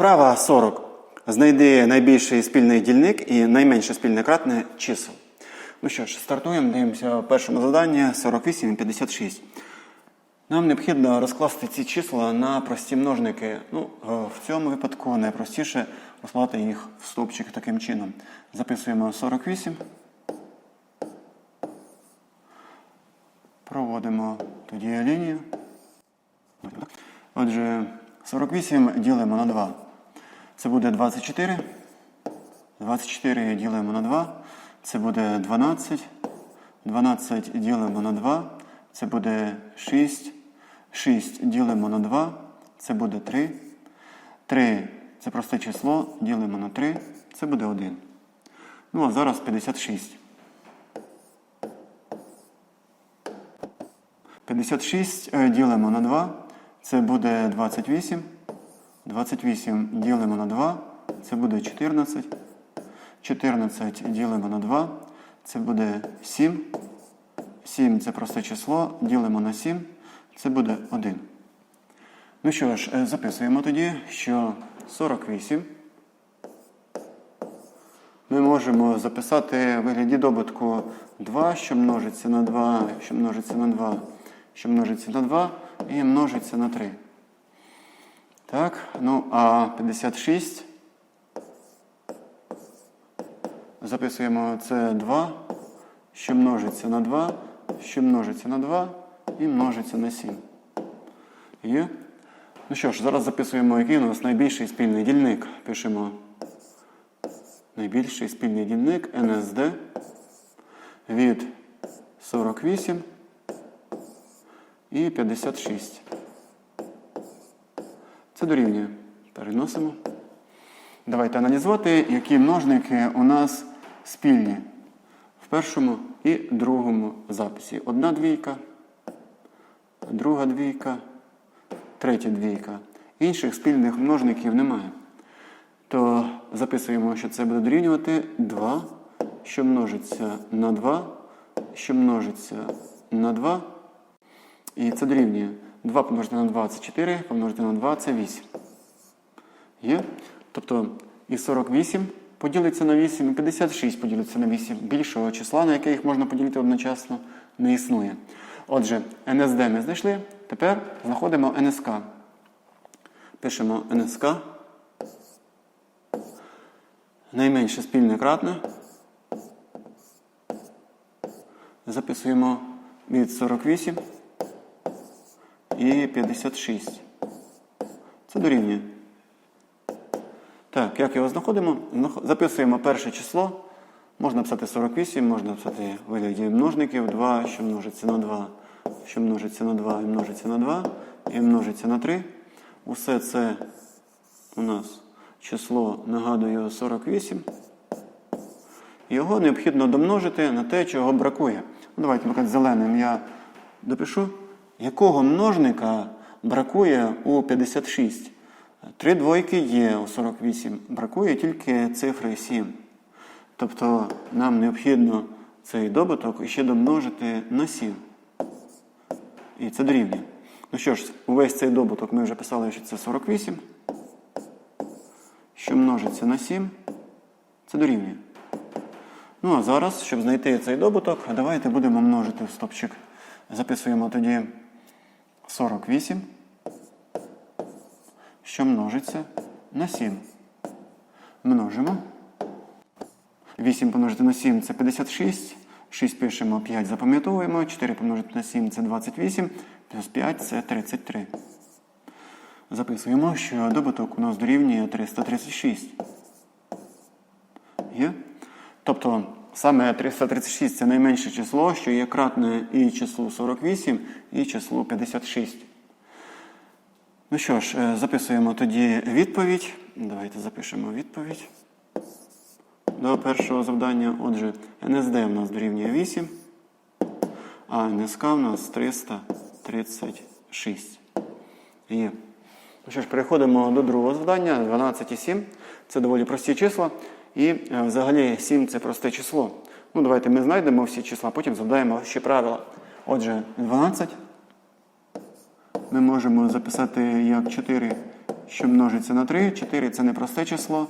Вправа 40. Знайди найбільший спільний дільник і найменше спільне кратне чисел. Ну що ж, стартуємо, дивимося першому заданні 48 і 56. Нам необхідно розкласти ці числа на прості множники. Ну, е, в цьому випадку найпростіше розклати їх в стовпчик таким чином. Записуємо 48. Проводимо тоді лінію. Отже, 48 ділимо на 2. Це буде 24. 24 ділимо на 2. Це буде 12. 12 ділимо на 2. Це буде 6. 6 ділимо на 2. Це буде 3. 3 це просте число. Ділимо на 3. Це буде 1. Ну, а зараз 56. 56 е, ділимо на 2. Це буде 28. 28 ділимо на 2. Це буде 14. 14 ділимо на 2. Це буде 7. 7 це просте число. Ділимо на 7. Це буде 1. Ну що ж, е, записуємо тоді, що 48 ми можемо записати в вигляді добутку 2, що множиться на 2, що множиться на 2, що множиться на 2 і множиться на 3. Так, ну а 56 записуємо це 2, що множиться на 2, що множиться на 2 і множиться на 7. Є? Ну що ж, зараз записуємо, який у нас найбільший спільний дільник. Пишемо найбільший спільний дільник NSD від 48 і 56. Це дорівнює. Переносимо. Давайте аналізувати, які множники у нас спільні в першому і другому записі. Одна двійка, друга двійка, третя двійка. Інших спільних множників немає. То записуємо, що це буде дорівнювати 2, що множиться на 2, що множиться на 2. І це дорівнює 2 помножити на 2 це 4, помножити на 2 це 8. Є? Тобто і 48 поділиться на 8, і 56 поділиться на 8. Більшого числа, на яке їх можна поділити одночасно, не існує. Отже, НСД ми знайшли. Тепер знаходимо НСК. Пишемо НСК. Найменше спільне кратне. Записуємо від 48 і 56. Це дорівнює. Так, як його знаходимо? Записуємо перше число. Можна писати 48, можна писати вигляді множників 2, що множиться на 2, що множиться на 2 і множиться на 2, і множиться на 3. Усе це у нас число, нагадую, 48. Його необхідно домножити на те, чого бракує. Ну, давайте, наприклад, зеленим я допишу. Якого множника бракує у 56? Три двойки є у 48. Бракує тільки цифри 7. Тобто нам необхідно цей добуток ще домножити на 7. І це дорівнює. Ну що ж, увесь цей добуток ми вже писали, що це 48. Що множиться на 7, це дорівнює. Ну а зараз, щоб знайти цей добуток, давайте будемо множити в стопчик. Записуємо тоді 48, що множиться на 7. Множимо. 8 помножити на 7 це 56. 6 пишемо, 5 запам'ятовуємо. 4 помножити на 7 це 28, плюс 5 це 33. Записуємо, що добуток у нас дорівнює 336. Є? Тобто саме 336 це найменше число, що є кратне і числу 48, і числу 56. Ну що ж, е, записуємо тоді відповідь. Давайте запишемо відповідь до першого завдання. Отже, НСД у нас дорівнює 8, а НСК у нас 336. Є. Ну що ж, переходимо до другого завдання. 12 і 7. Це доволі прості числа. І е, взагалі 7 це просте число. Ну, давайте ми знайдемо всі числа, потім завдаємо ще правила. Отже, 12 ми можемо записати як 4, що множиться на 3. 4 це не просте число.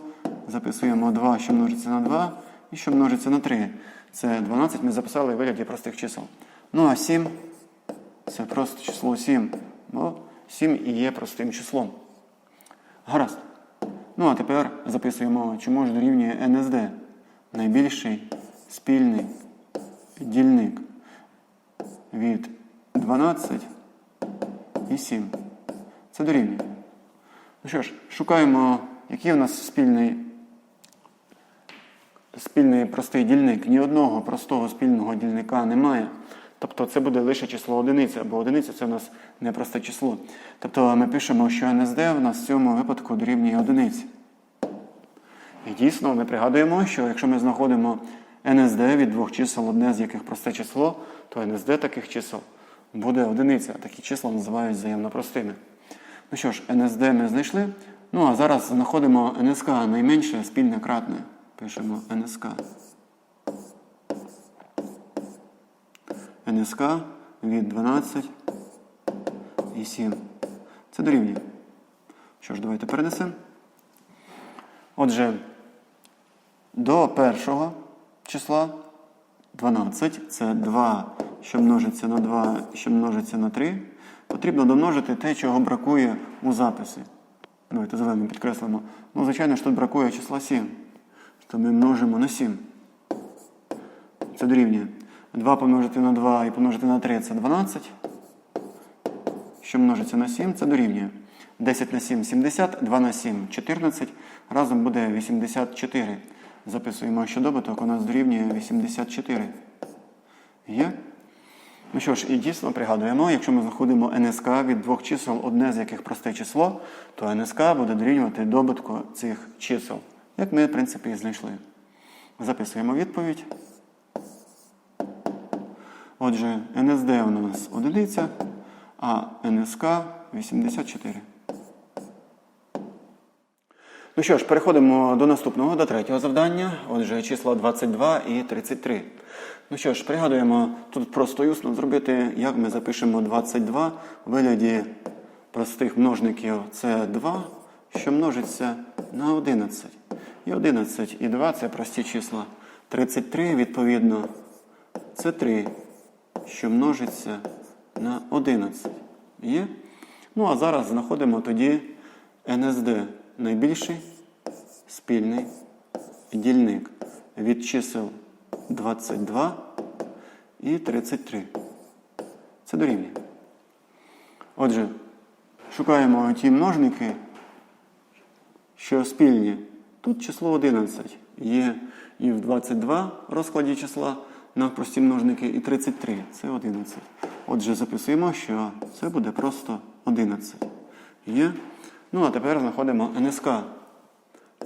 Записуємо 2, що множиться на 2, і що множиться на 3. Це 12 ми записали в вигляді простих чисел. Ну а 7 це просто число 7. Бо 7 і є простим числом. Гаразд. Ну а тепер записуємо, чому ж дорівнює НСД. Найбільший спільний дільник від 12 і 7. Це дорівнює. Ну що ж, шукаємо, який у нас спільний, спільний простий дільник. Ні одного простого спільного дільника немає. Тобто це буде лише число одиниця, бо одиниця це у нас не просте число. Тобто ми пишемо, що НСД в нас в цьому випадку дорівнює одиниці. І дійсно ми пригадуємо, що якщо ми знаходимо НСД від двох чисел, одне з яких просте число, то НСД таких чисел буде одиниця. Такі числа називають взаємно простими. Ну що ж, НСД ми знайшли. Ну а зараз знаходимо НСК найменше спільне кратне. Пишемо НСК. НСК від 12 і 7. Це дорівнює. Що ж, давайте перенесемо. Отже, до першого числа 12 це 2, що множиться на 2, що множиться на 3. Потрібно домножити те, чого бракує у записі. Давайте зеленим підкреслимо. Ну, звичайно ж, тут бракує числа 7. То ми множимо на 7. Це дорівнює. 2 помножити на 2 і помножити на 3 це 12. Що множиться на 7, це дорівнює. 10 на 7 70, 2 на 7 14. Разом буде 84. Записуємо, що добуток у нас дорівнює 84. Є? Ну що ж, і дійсно пригадуємо, якщо ми знаходимо НСК від двох чисел, одне з яких просте число, то НСК буде дорівнювати добутку цих чисел. Як ми, в принципі, і знайшли. Записуємо відповідь. Отже, НСД у нас одиниця, а НСК 84. Ну що ж, переходимо до наступного, до третього завдання. Отже, числа 22 і 33. Ну що ж, пригадуємо, тут просто і усно зробити, як ми запишемо 22 у вигляді простих множників. Це 2, що множиться на 11. І 11 і 2 це прості числа. 33, відповідно, це 3, що множиться на 11. Є? Ну, а зараз знаходимо тоді НСД найбільший спільний дільник від чисел 22 і 33. Це дорівнює. Отже, шукаємо ті множники, що спільні. Тут число 11 є і в 22 розкладі числа на прості множники, і 33 це 11. Отже, записуємо, що це буде просто 11. Є. Ну, а тепер знаходимо НСК.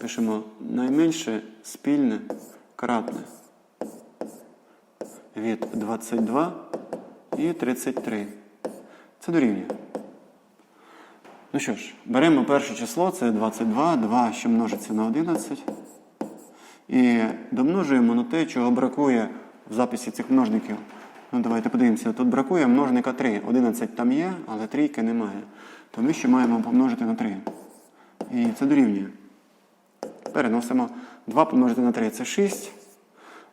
Пишемо найменше спільне кратне від 22 і 33. Це дорівнює. Ну що ж, беремо перше число, це 22, 2, що множиться на 11. І домножуємо на те, чого бракує в записі цих множників. Ну, Давайте подивимося, тут бракує множника 3. 11 там є, але трійки немає. То ми ще маємо помножити на 3. І це дорівнює. Переносимо 2 помножити на 3 це 6.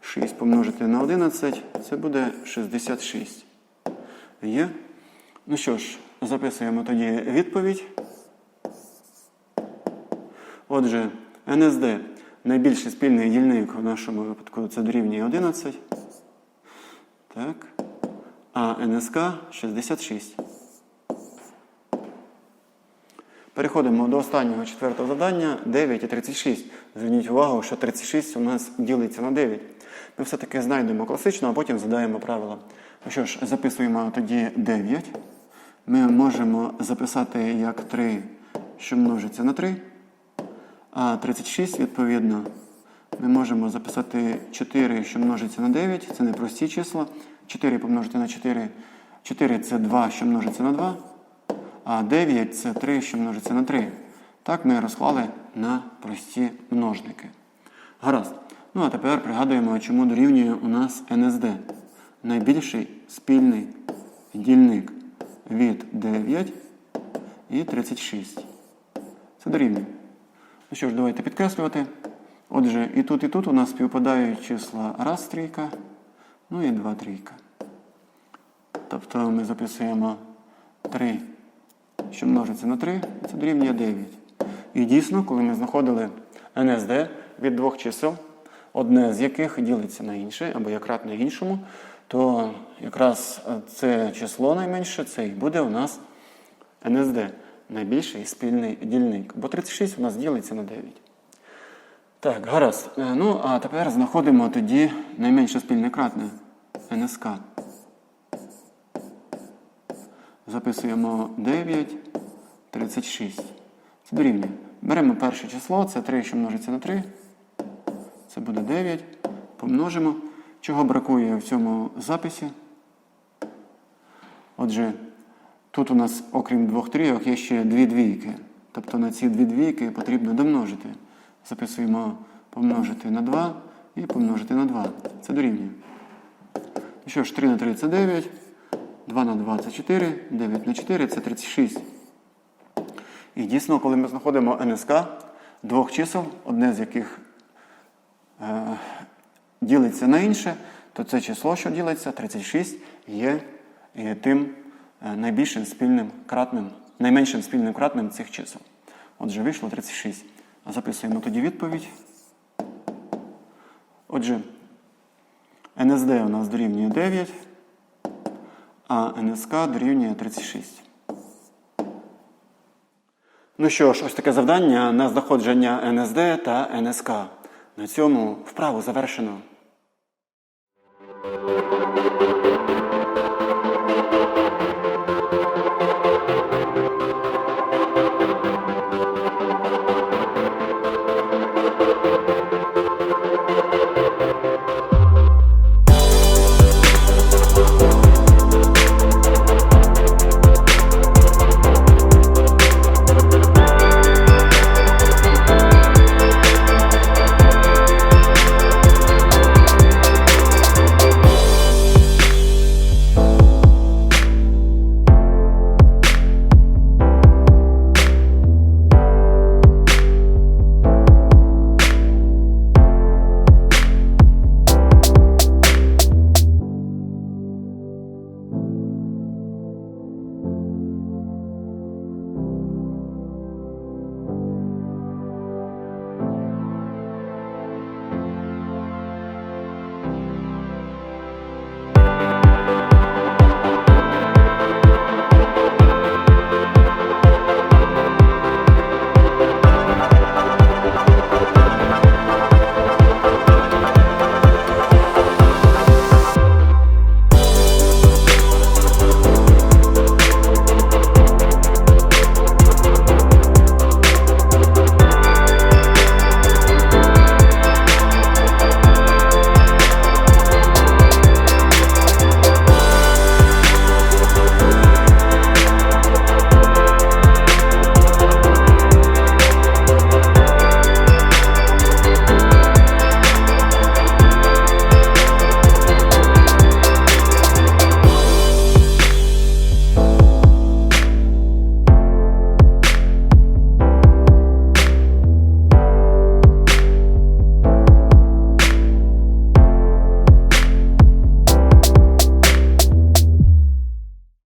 6 помножити на 11 це буде 66. Є? Ну що ж, записуємо тоді відповідь. Отже, НСД найбільший спільний дільник в нашому випадку це дорівнює 11. Так. А НСК 66. Переходимо до останнього четвертого завдання 9 і 36. Зверніть увагу, що 36 у нас ділиться на 9. Ми все-таки знайдемо класично, а потім задаємо правила. Ну що ж, записуємо тоді 9. Ми можемо записати як 3, що множиться на 3. А 36, відповідно, ми можемо записати 4, що множиться на 9. Це не прості числа. 4 помножити на 4. 4 це 2, що множиться на 2. А 9 це 3, що множиться на 3. Так ми розклали на прості множники. Гаразд. Ну а тепер пригадуємо, чому дорівнює у нас НСД. Найбільший спільний дільник від 9 і 36. Це дорівнює. Ну що ж, давайте підкреслювати. Отже, і тут, і тут у нас співпадають числа раз трійка, ну і два трійка. Тобто ми записуємо 3, що множиться на 3, це дорівнює 9. І дійсно, коли ми знаходили НСД від двох чисел, одне з яких ділиться на інше, або як кратне іншому, то якраз це число найменше, це і буде у нас НСД, найбільший спільний дільник. Бо 36 у нас ділиться на 9. Так, гаразд. Е, Ну, а тепер знаходимо тоді найменше спільне кратне НСК. Записуємо 9, 36. Це дорівнює. Беремо перше число, це 3, що множиться на 3. Це буде 9. Помножимо. Чого бракує в цьому записі? Отже, тут у нас, окрім двох трійок, є ще дві двійки. Тобто на ці дві двійки потрібно домножити. Записуємо помножити на 2 і помножити на 2. Це дорівнює. Ну що ж, 3 на 3 це 9, 2 на 2 це 4, 9 на 4 це 36. І дійсно, коли ми знаходимо НСК двох чисел, одне з яких е, ділиться на інше, то це число, що ділиться, 36, є, є тим найбільшим спільним кратним, найменшим спільним кратним цих чисел. Отже, вийшло 36. Записуємо тоді відповідь. Отже, НСД у нас дорівнює 9, а НСК дорівнює 36. Ну що ж, ось таке завдання на знаходження НСД та НСК. На цьому вправу завершено.